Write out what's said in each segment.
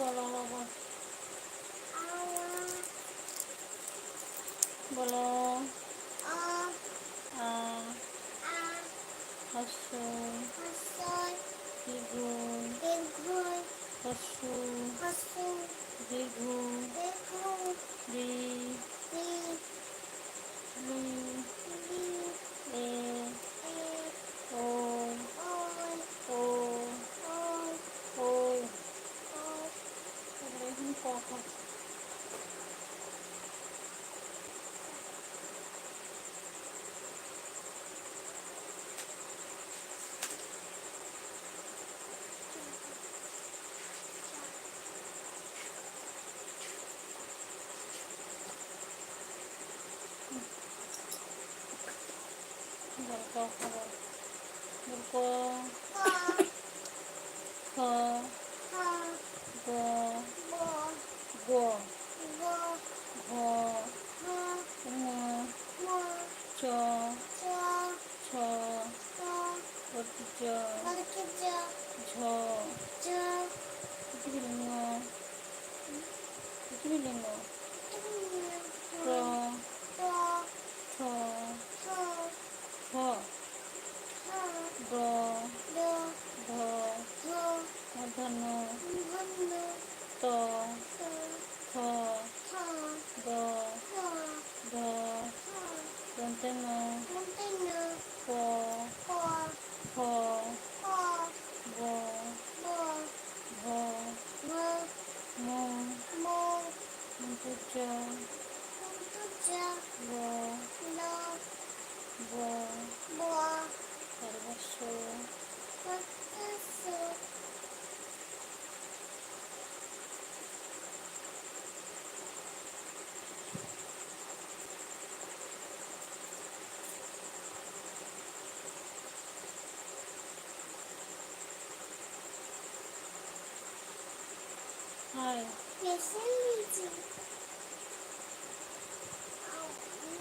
হ্যাঁ বলো বাবা বলো Thank you.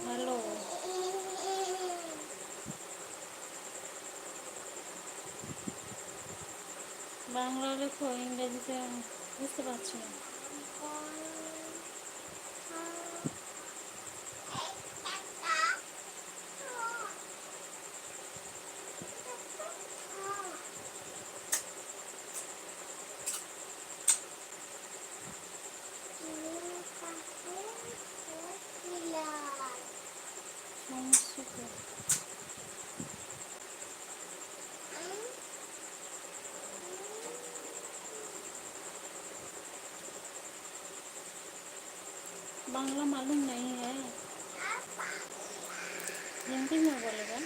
হ্যালো। বাংলা লেখো ইংরেজিতে বুঝতে পারছি না। আপনি না বলবেন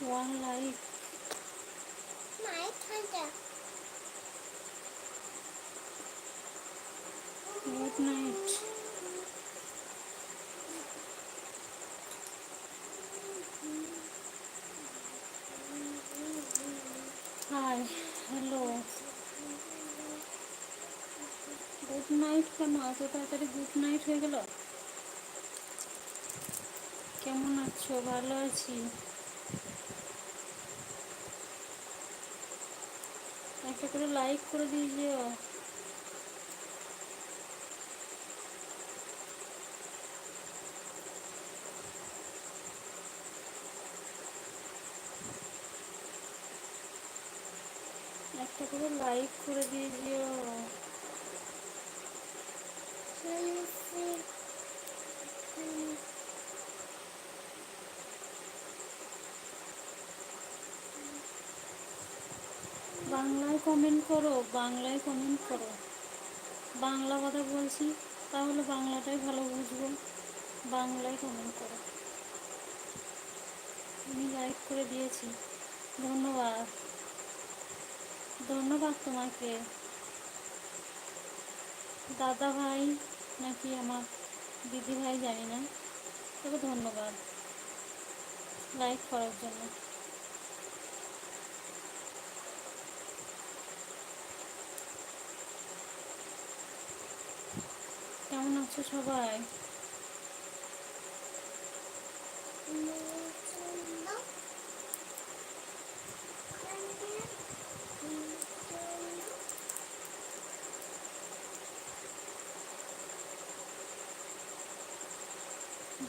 one life. My thunder. Good night. Hi, hello. Good night কেন এত তাড়াতাড়ি গুড নাইট হয়ে গেল কেমন আছো ভালো আছি একটা করে লাইক করে দিয়েছিও একটা করে লাইক করে দিয়ে দিয়েছিও বাংলায় কমেন্ট করো, বাংলায় কমেন্ট করো। বাংলা কথা বলছি, তাহলে বাংলাটাই ভালো বুঝব। বাংলায় কমেন্ট করো। আমি লাইক করে দিয়েছি। ধন্যবাদ। ধন্যবাদ তোমাকে। দাদা ভাই নাকি আমার দিদি ভাই জানি না, তবে ধন্যবাদ। লাইক করার জন্য। কেমন আছো সবাই?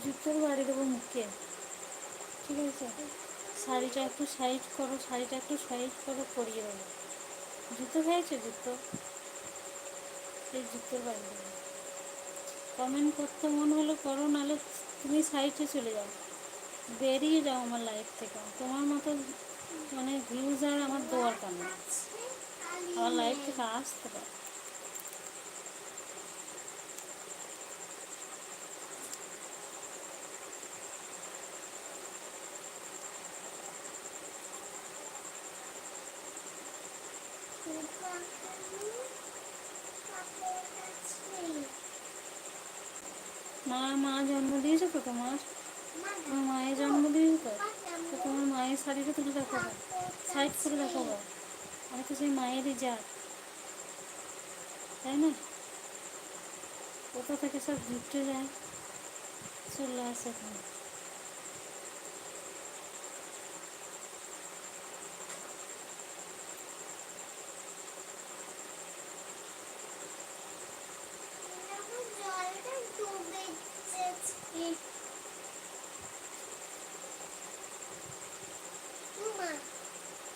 জুতোর বাড়ি দেবো মুখে। ঠিক আছে? শাড়িটা একটু সাইজ করো, শাড়িটা একটু সাইজ করো, পরিয়ে দেবো। জুতো খেয়েছো জুতো? সেই জুতোর বাড়ি দেবো। কমেন্ট করতে মন হলো, করো, নাহলে তুমি সাইডে চলে যাও। বেরিয়ে যাও আমার লাইফ থেকে। তোমার মতো মানে ভিউজ আর আমার দরকার নেই। আমার লাইফ থেকে আসতে পারে। মা মা জন্ম দিয়েছে তো তোমার? তোমার মায়ের জন্ম দিয়েছে তো? তো তোমার মায়ের শাড়িটা তুলে দেখাবো সাইড করে দেখাবো আমি তো সেই মায়েরই যাক তাই না? কোথা থেকে সব ঘুরতে যায়? চলে আসে এখানে জলটা ডুবে যাচ্ছে মা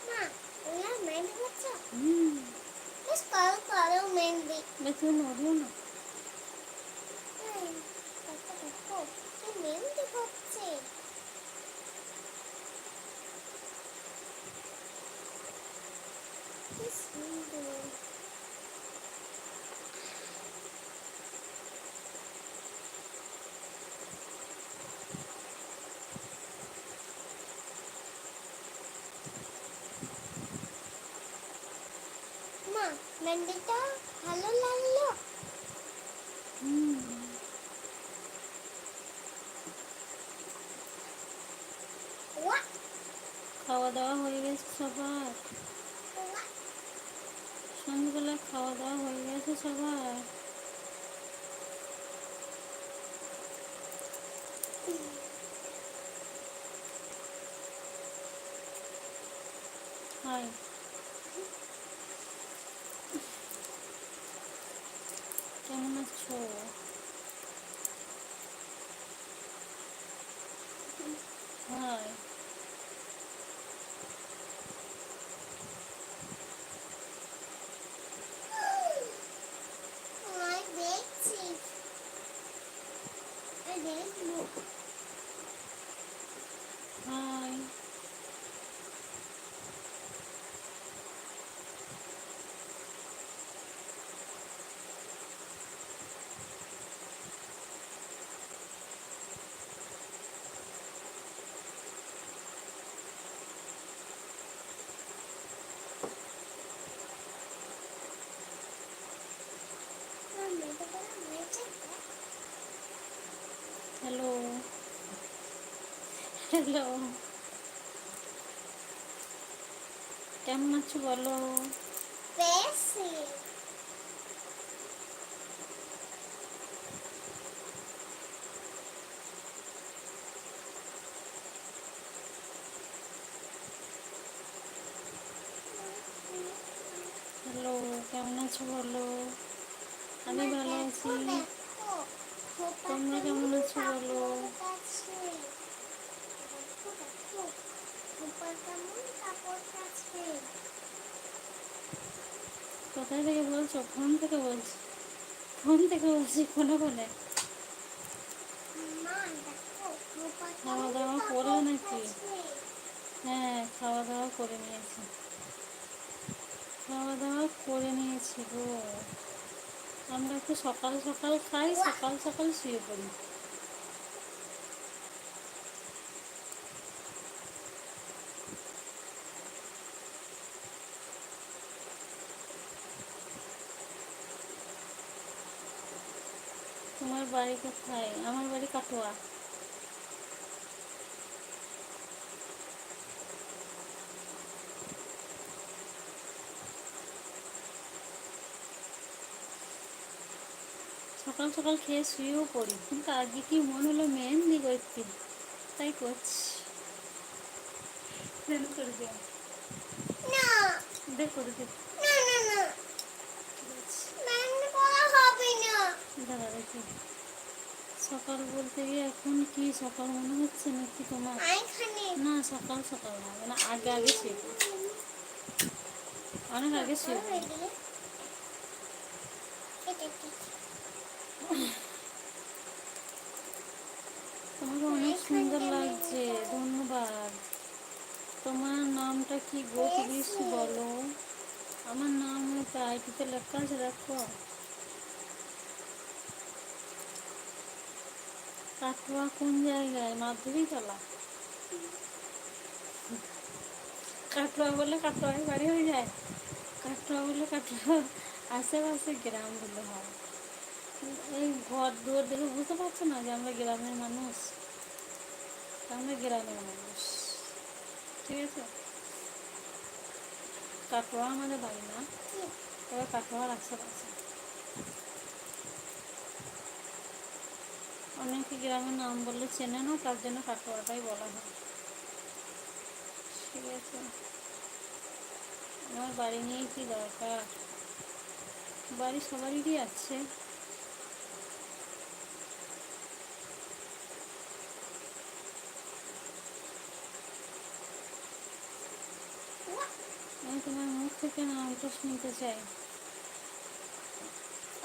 মা ওরা মেহেন্দি করছ হুম বেশ করো করো মেহেন্দি দেখো নড়িও না এই, দেখো দেখো কি মেহেন্দি করছে কি সুন্দর মা মেহেন্দিটা ভালো লাগল হুম ওয়া খাওয়া দাওয়া হয়ে গেছে সবার ওয়া সন্ধ্যেবেলা খাওয়া দাওয়া হয়ে গেছে সবার হাই কেমন আছো হাই I দেখছি I দেখব হাই আমি তো বললাম মেয়েটা হ্যালো হ্যালো কেমন আছো বলো হ্যালো কেমন আছো বলো আমি ভালো আছি তোমরা কেমন আছো বলো? কোথায় থেকে বলছো? ফোন থেকে বলছি। ফোন থেকে বলছি ফোনে ফোনে। খাওয়া দাওয়া করলে নাকি? হ্যাঁ খাওয়া দাওয়া করে নিয়েছি। খাওয়া দাওয়া করে নিয়েছি গো। আমরা একটু সকাল সকাল খাই, সকাল সকাল শুয়ে পড়ি তোমার বাড়ি কোথায়? আমার বাড়ি কাটোয়া। সকাল সকাল খেয়ে শুয়েও পড়ি। কিন্তু আজকে কি মন হলো মেহেন্দি করতে? তাই করছি। দেন করে দে না। দে করে দে না না না। ঠিক আছে মেহেন্দি করা হবে না। দাঁড়া দেখি। সকাল বলতে গিয়ে এখন কি সকাল মনে হচ্ছে নাকি তোমার? না সকাল সকাল না মানে আগে আগে পড়ি। অনেক আগে। কি? তোমাকে অনেক সুন্দর লাগছে ধন্যবাদ। তোমার নামটা কি গো প্লিজ বলো। আমার নাম হয়তো আইটিতে লেখা আছে দেখো কাটোয়া কোন জায়গায়? তলা কাটোয়া বলে কাটোয়ায় বাড়ি হয়ে যায়? কাটোয়া বলে কাটোয়া আশেপাশে গ্রামগুলো হয়। এই ঘর দুয়ার দেখে বুঝতে পারছ না যে আমরা গ্রামের মানুষ? আমরা গ্রামের মানুষ। ঠিক আছে? কাটোয়া আমাদের বাড়ি না। তবে কাটোয়ার আশেপাশে অনেকে গ্রামের নাম বললে চেনে না, তার জন্য কাটোয়াটাই বলা হয়। ঠিক আছে। আমার বাড়ি নিয়ে কি দরকার? বাড়ি সবারই আছে। আমি তোমার মুখ থেকে নামটা শুনতে চাই।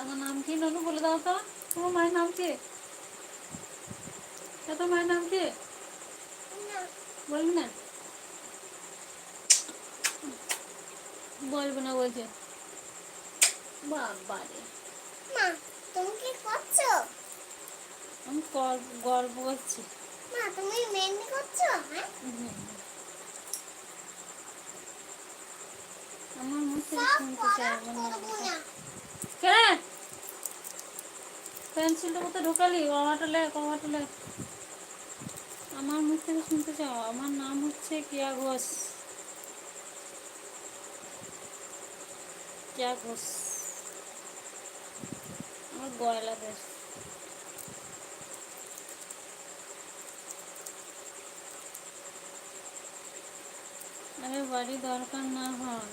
আমার নাম কি নানু বলে দাও তো? তোমার মায়ের নাম কি? তোমার মায়ের নাম কি বলবি না বলব না বলছে বাবা রে মা তুমি কি করছ আমি গর্ব করছি মা তুমি মেহেন্দি করছ হ্যাঁ আমার মুখ শুনতে করা চাই আমার করব নামটা। না কে পেন্সিলটা কোথায় ঢোকালি কমাটা লে কমাটা লে আমার মুখ থেকে শুনতে চাও? আমার নাম হচ্ছে কেয়া ঘোষ। কেয়া ঘোষ। আমার গয়লা দেশ। আরে, বাড়ি দরকার না হয়।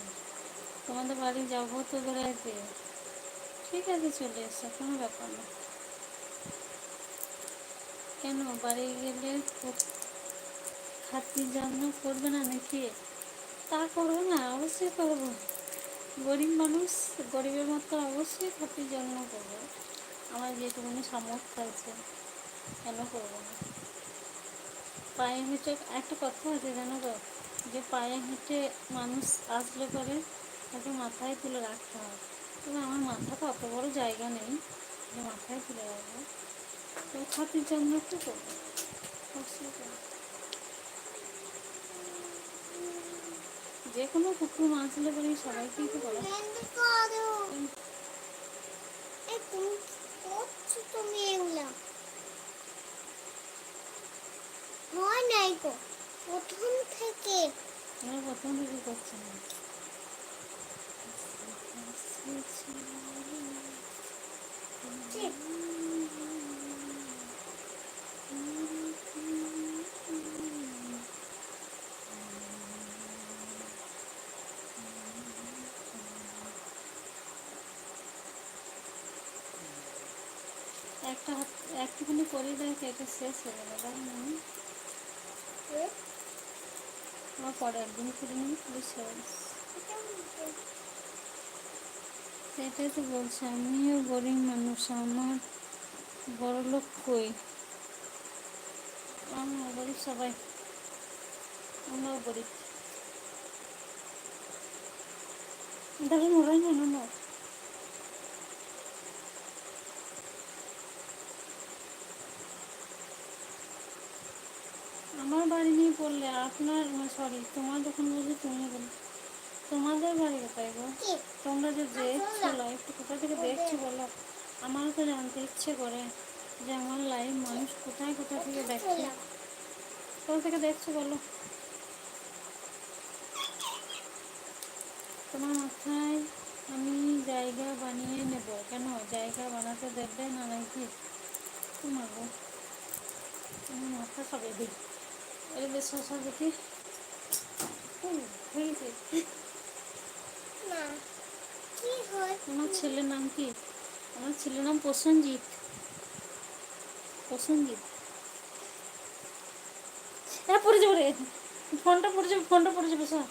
তোমাদের বাড়ি যাব তো বেড়াইতে। ঠিক আছে, চলে এসো, কোনো ব্যাপার না। কেন? বাড়ি গেলে খাতির যত্ন করবে না নাকি? তা করব না, অবশ্যই করব। গরিব মানুষ, গরিবের মতো অবশ্যই খাতির যত্ন করব। আমার যেটুকুনি সামর্থ্য আছে, কেন করব না? পায়ে হেঁটে, একটা কথা আছে জানো তো, যে পায়ে হেঁটে মানুষ আসলে পরে তাকে মাথায় তুলে রাখতে হয়। তবে আমার মাথাটা অত বড় জায়গা নেই যে মাথায় তুলে রাখব। তো। যে কোনো কুকুর আসলে পরে সবাইকেই তো বলা তুমি এগুলা হয় নাই গো প্রথম থেকে। প্রথম থেকে করছি না। ঠিক একটা হাত, একটুখানি করে দেখ এটা শেষ হয়ে তাই না আমার পরে একদিন করে নিবি পুরো শেষ। সেটাই তো বলছি, আমিও গরিব মানুষ, আমার বড় লোক কই? আমরা গরিব সবাই, আমরাও গরিব। দাঁড়ান ওরাই না না আমার বাড়ি নিয়ে পড়লে আপনার সরি তোমার যখন বলছি তুমি বলি। তোমাদের বাড়ি কোথায় গো? তোমরা যে দেখছ লাইফটা কোথা থেকে দেখছ বলো? আমারও তো জানতে ইচ্ছে করে যে আমার লাইভ মানুষ কোথায় কোথা থেকে দেখছে। কোথা থেকে দেখছ বলো? তোমার মাথায় আমি জায়গা বানিয়ে নেব। কেন? জায়গা বানাতে দেবে না নাকি? তোমার আমার মাথা খাবে দিই বেশ শশা দেখি। আমার ছেলের নাম কি? আমার ছেলের নাম প্রসেনজিৎ। প্রসেনজিৎ। হ্যাঁ পড়ে যাব রে। ফোনটা পড়ে যাবে ফোনটা পড়ে যাবে মা।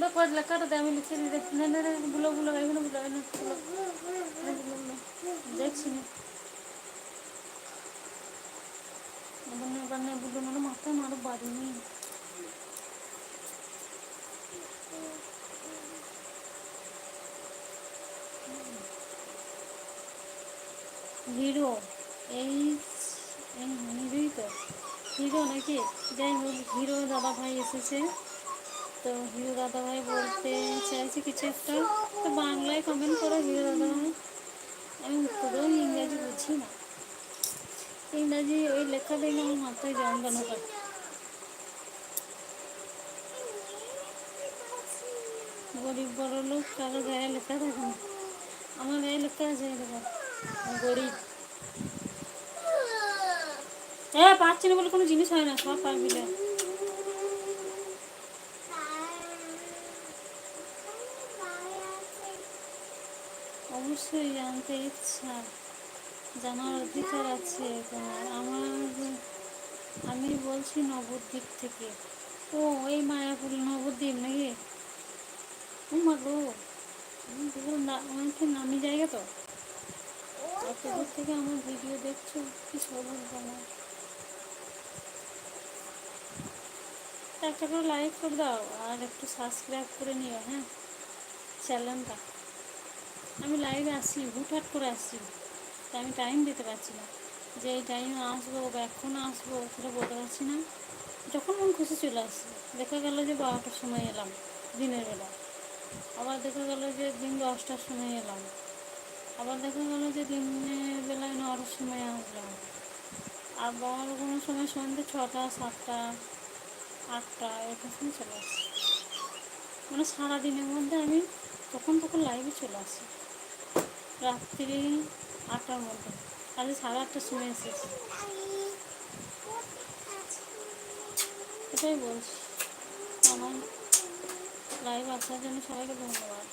বা কত লেখাটা দেয় আমি লিখে দিই না না বুলো বুলো এখানে বুলো এখানে বুলো দেখছি না। মারো বাড়ি নেই হিরো এই হিরোই তো? হিরো নাকি? যাই হোক হিরো দাদা ভাই এসেছে। তো হিরো দাদা ভাই বলতে চাইছে কিছু একটা। তো বাংলায় কমেন্ট করো হিরো দাদা ভাই আমি পুরো ইংরাজি বুঝি না। ইংরাজি ওই লেখা দেখলে আমার মাথায় জমগানো করে গরিব বড় লোক, কারও গায়ে লেখা থাকে না। আমার গায়ে লেখা আছে দেখো গরিব। হ্যাঁ পাচ্ছি না বলে কোনো জিনিস হয় না, সব পারবি না অবশ্যই জানতে ইচ্ছা। জানার অধিকার আছে তোমার আমার, আমি বলছি নবদ্বীপ থেকে। ও, এই মায়াপুর নবদ্বীপ নাকি? ও মা গো না- কি নামি জায়গা তো। অত দূর থেকে আমার ভিডিও দেখছ, কি সবুজ বানা একটা করে লাইক করে দাও, আর একটু সাবস্ক্রাইব করে নিও হ্যাঁ চ্যানেলটা আমি লাইভে আসি, হুটহাট করে আসছি তাই আমি টাইম দিতে পারছি না। যে এই টাইমে আসব, বা এখন আসব, সেটা বলতে পারছি না। যখন মন খুশি চলে আসছি। দেখা গেল যে বারোটার সময় এলাম, দিনের বেলা। আবার দেখা গেল যে দিন দশটার সময় এলাম। আবার দেখা গেল যে দিনের বেলায় নটার সময় আসলাম। আবার কোনো সময় সন্ধ্যে ছটা, সাতটা, আটটা, এরকম সময় চলে আসছি। মানে সারাদিনের মধ্যে আমি তখন তখন লাইভে চলে আসি। রাত্রি আটটার মধ্যে আজ সাড়ে আটটার সময় এসেছি। এটাই বলছি। আমার লাইভ আসার জন্য সবাইকে ধন্যবাদ।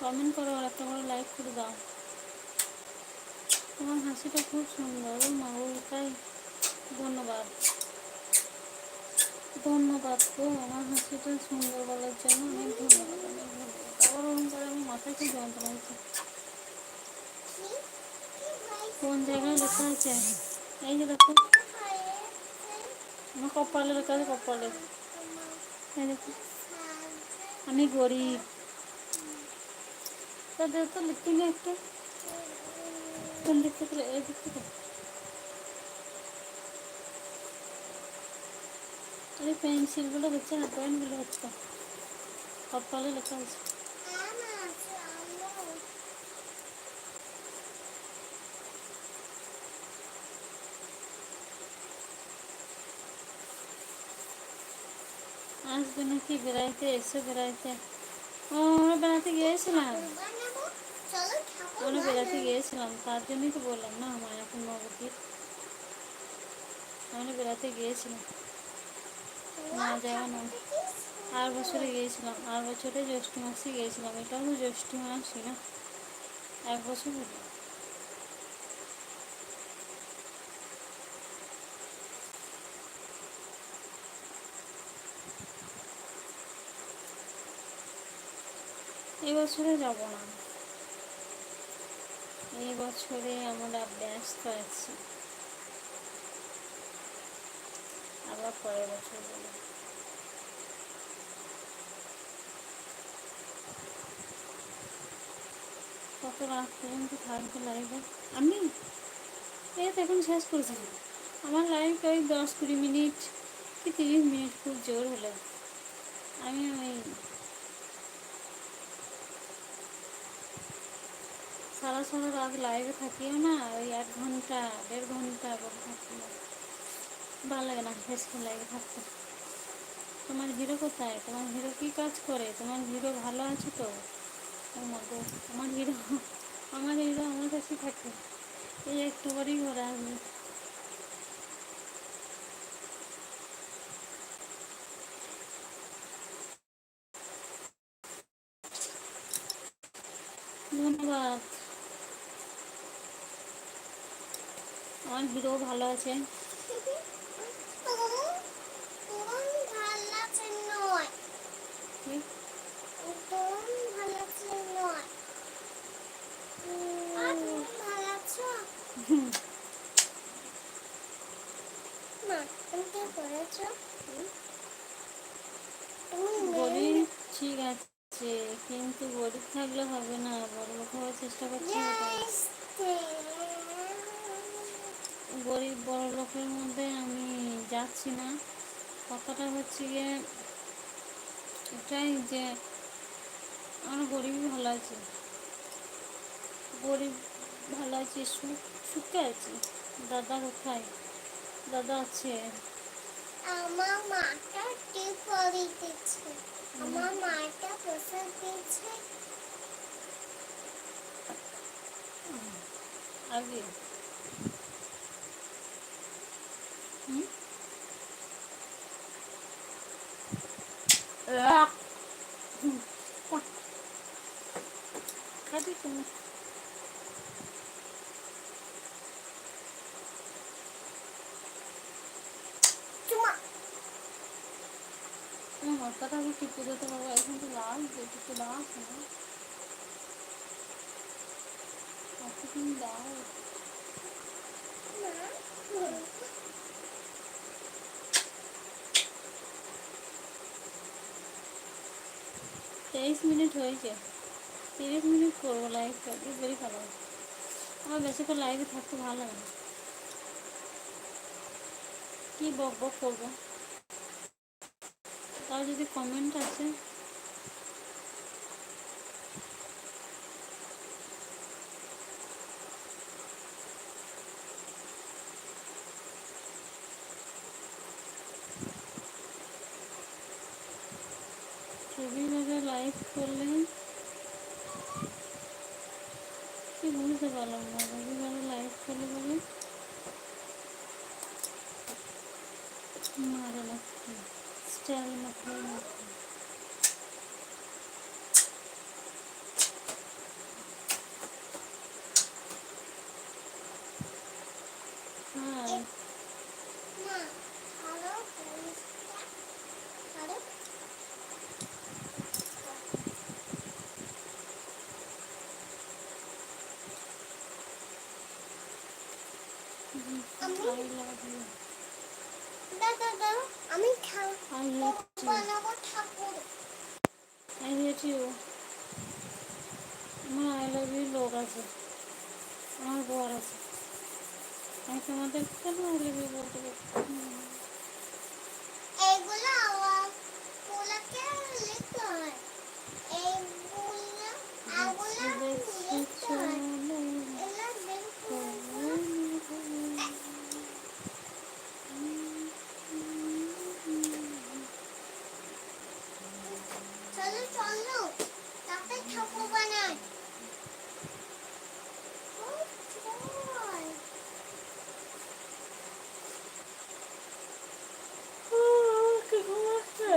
কমেন্ট করো আর একটা করে লাইক করে দাও। তোমার হাসিটা খুব সুন্দর মা ধন্যবাদ। ধন্যবাদ গো, আমার হাসিটা সুন্দর বলার জন্য অনেক ধন্যবাদ। অনেক ধন্যবাদ আমার মাথায় খুব যন্ত্রণা হচ্ছে কোন জায়গায় লেখা আছে? এই যে দেখো। আমার কপালে লেখা আছে, কপালে। আমি গরিব। তাদের তো লিখতে নেই একটা। কোন দিক থেকে এই দিক থেকে। এই পেন্সিলগুলো হচ্ছে না পেনগুলো হচ্ছে। কপালে লেখা আছে। আসবে নাকি বেড়াইতে? এসে বেড়াইতে। ও, আমরা বেড়াতে গিয়েছিলাম। আমরা বেড়াতে গিয়েছিলাম। তার জন্যই তো বললাম না মায়াপুর নবদ্বীপ আমরা বেড়াতে গিয়েছিলাম। না, যাওয়া না আর বছরে গিয়েছিলাম, আর বছরে জ্যৈষ্ঠ মাসে গিয়েছিলাম। এটাও তো জ্যৈষ্ঠ মাসই না, এক বছর হলো। এই বছরে যাব না। এই বছরে আমরা ব্যস্ত আছি। তার পরের বছর বলে কত রাত লাইভে আমি? এখন শেষ করেছি। আমার লাইভ দশ কুড়ি মিনিট কি তিরিশ মিনিট খুব জোর হলে। আমি ওই সারা সারা রাত লাইভে থাকিও না, ওই এক ঘণ্টা, দেড় ঘণ্টা থাকি ভালো লাগে না, বেশ লাইভে থাকতে তোমার হিরো কোথায়? তোমার হিরো কি কাজ করে? তোমার হিরো ভালো আছে তো? আমার হিরো আমার হিরো আমার কাছে থাকে। এই একটু করেই ঘরে আসবে ধন্যবাদ। আমার হিরো ভালো আছে তোমার তোমার ভালো লাগছে নয় কি? তোমার ভালো লাগছে নয় আর তুমি ভালো আছো হুম, মা বলি ঠিক আছে কিন্তু গরিব থাকলে হবে না বড় লোক হওয়ার চেষ্টা করছি গরিব বড় লোকের মধ্যে আমি যাচ্ছি না। কথাটা হচ্ছে গিয়ে এটাই যে আমার গরিবই ভালো আছে। গরিব ভালো আছে সুখ সুখে আছি। দাদা কোথায় দাদা আছে। আমার মাটা টিপ পরিতেছে আমার মাটা প্রসাদ দিচ্ছে আগে হুম? আহ! হুম, বাহ। খাবি তুমি আমার মাথাটা আমি টিপে দিতে পারব এখন তো লাগবে টিপে দাও না আচ্ছা তুমি দাও তেইশ মিনিট হয়েছে তিরিশ মিনিট করব লাইভটা বেরি ভালো হবে। আমার বেশিক্ষণ লাইভে থাকতে ভালো লাগে না কি বক বক করব তাও যদি কমেন্ট আছে রবিবারে লাইভ করলে কি বুঝতে পারলাম না রবিবারে লাইভ করলে বলে মারে না স্টাইল মাথায় মাথায় হ্যাঁ মা hello hello I love you. দাদা দাদা আমি খাও I hate you. বানাবো ঠাকুর I hate you. আমার আই লাভ ইউ লোক আছে আমার বর আছে আমি তোমাদের কেন আই লাভ ইউ বলতে পারব না? এইগুলো আবার পোলাকে লিখতে হয় এইগুলো আগুলো লিখতে হয় এগুলো লিখতে চলো চলো তাতে ঠাকুর বানাই ও, চল। কি ঘুম আসছে?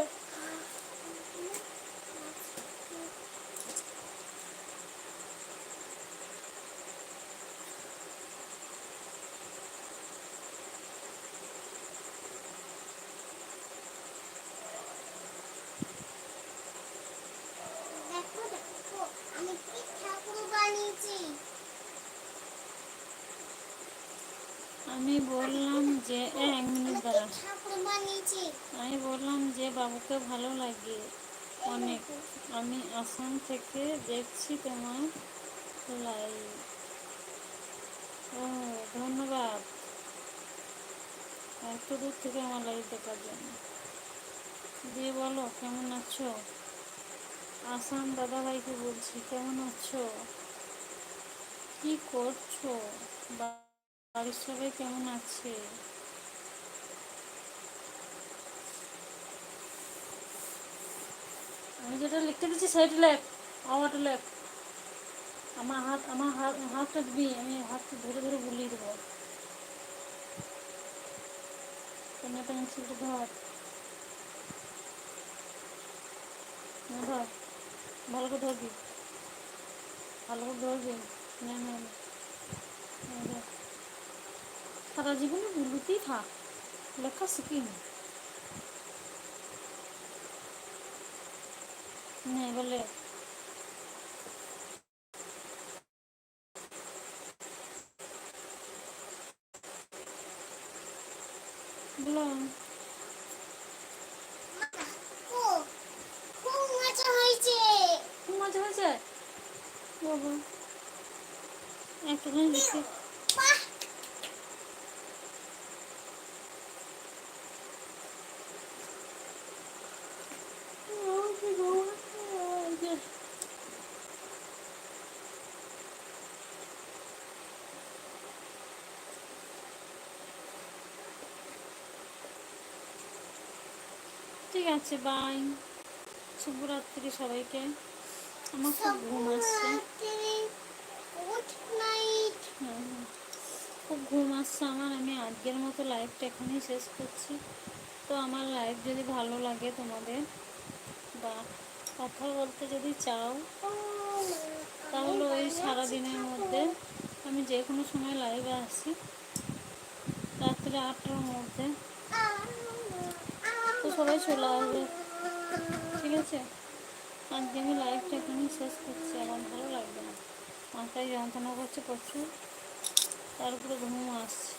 দেখো দেখো আমি কি ঠাকুর বানিয়েছি আমি বললাম যে এক মিনিট দাঁড়া। আমি বললাম যে, বাবুকে ভালো লাগে অনেক। আমি আসাম থেকে দেখছি তোমার লাইভ ও, ধন্যবাদ। এত দূর থেকে আমার লাইভ দেখার জন্য। দিয়ে বলো, কেমন আছো? আসাম দাদাভাইকে বলছি, কেমন আছো? কি করছ? বা- বাড়ির সবাই কেমন আছে? আমি যেটা লিখতে দিচ্ছি সেটা লেখ আমারটা লেখ। আমার হাত আমার হাত হাতটা দিবি আমি হাতটা ধরে ধরে বুলিয়ে দেবো। পেনে পেন্সিলটা ধর। ধর ভালো করে ধরবি। ভালো করে ধরবি। না। না, ধর। সারা জীবনে বুলুতেই থাক লেখা শিখিনি না এবার লেখ বললাম ও খুব মজা হয়েছে খুব মজা হয়েছে বাবা একটুখানি দেখতে বাহ ঠিক আছে বাই শুভরাত্রি সবাইকে। আমার খুব ঘুম আসছে। হুম। খুব ঘুম আসছে আমার। আমি আজকের মতো লাইভটা এখানেই শেষ করছি। তো আমার লাইভ যদি ভালো লাগে তোমাদের, বা কথা বলতে যদি চাও, তাহলে ওই সারাদিনের মধ্যে আমি যে কোনো সময় লাইভে আসি। রাত্রে আটটার মধ্যে। সবাই চলে আসবে ঠিক আছে? আজকে আমি লাইভটা শেষ করছি আমার ভালো লাগবে না। মাথায় যন্ত্রণা করছে প্রচুর। তারপরে ঘুম আসছে।